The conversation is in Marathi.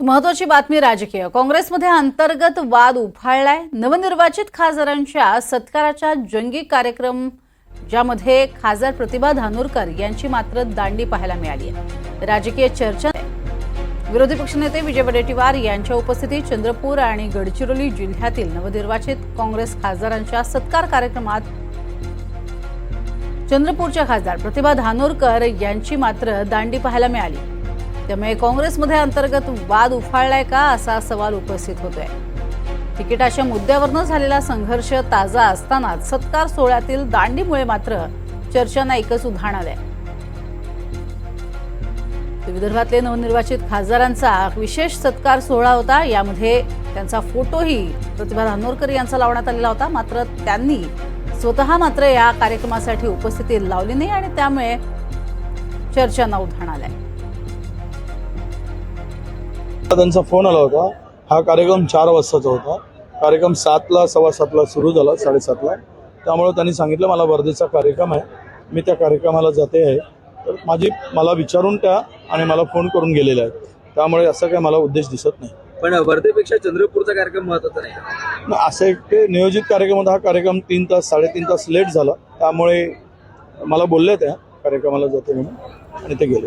महत्वाची बातमी राजकीय. काँग्रेसमध्ये अंतर्गत वाद उफाळलाय. नवनिर्वाचित खासदारांच्या सत्काराच्या जंगी कार्यक्रम ज्यामध्ये खासदार प्रतिभा धानोरकर यांची मात्र दांडी पाहायला मिळाली आहे. राजकीय चर्चा विरोधी पक्षनेते विजय वडेट्टीवार यांच्या उपस्थितीत चंद्रपूर आणि गडचिरोली जिल्ह्यातील नवनिर्वाचित काँग्रेस खासदारांच्या सत्कार कार्यक्रमात चंद्रपूरच्या खासदार प्रतिभा धानोरकर यांची मात्र दांडी पाहायला मिळाली. त्यामुळे काँग्रेसमध्ये अंतर्गत वाद उफाळलाय का असा सवाल उपस्थित होतोय. तिकिटाच्या मुद्द्यावरनं झालेला संघर्ष ताजा असतानाच सत्कार सोहळ्यातील दांडीमुळे मात्र चर्चांना एकच उधाण आलंय. विदर्भातले नवनिर्वाचित खासदारांचा विशेष सत्कार सोहळा होता. यामध्ये त्यांचा फोटोही प्रतिभा धानोरकर यांचा लावण्यात आलेला होता. मात्र त्यांनी स्वतः मात्र या कार्यक्रमासाठी उपस्थिती लावली नाही आणि त्यामुळे चर्चांना उधाण आलंय. त्यांचा फोन आला होता. हा कार्यक्रम चार वाजताचा होता. कार्यक्रम सातला सव्वा सातला सुरू झाला साडेसातला. त्यामुळे त्यांनी सांगितलं मला वर्धेचा कार्यक्रम आहे. मी त्या कार्यक्रमाला जाते आहे. तर माझी मला विचारून त्या आणि मला फोन करून गेलेल्या आहेत. त्यामुळे असं काही मला उद्देश दिसत नाही. पण वर्धेपेक्षा चंद्रपूरचा कार्यक्रम महत्त्वाचा नाही. न असं एक ते नियोजित कार्यक्रम होता. हा कार्यक्रम तीन तास साडेतीन तास लेट झाला. त्यामुळे मला बोलले त्या कार्यक्रमाला जाते म्हणून आणि ते गेले.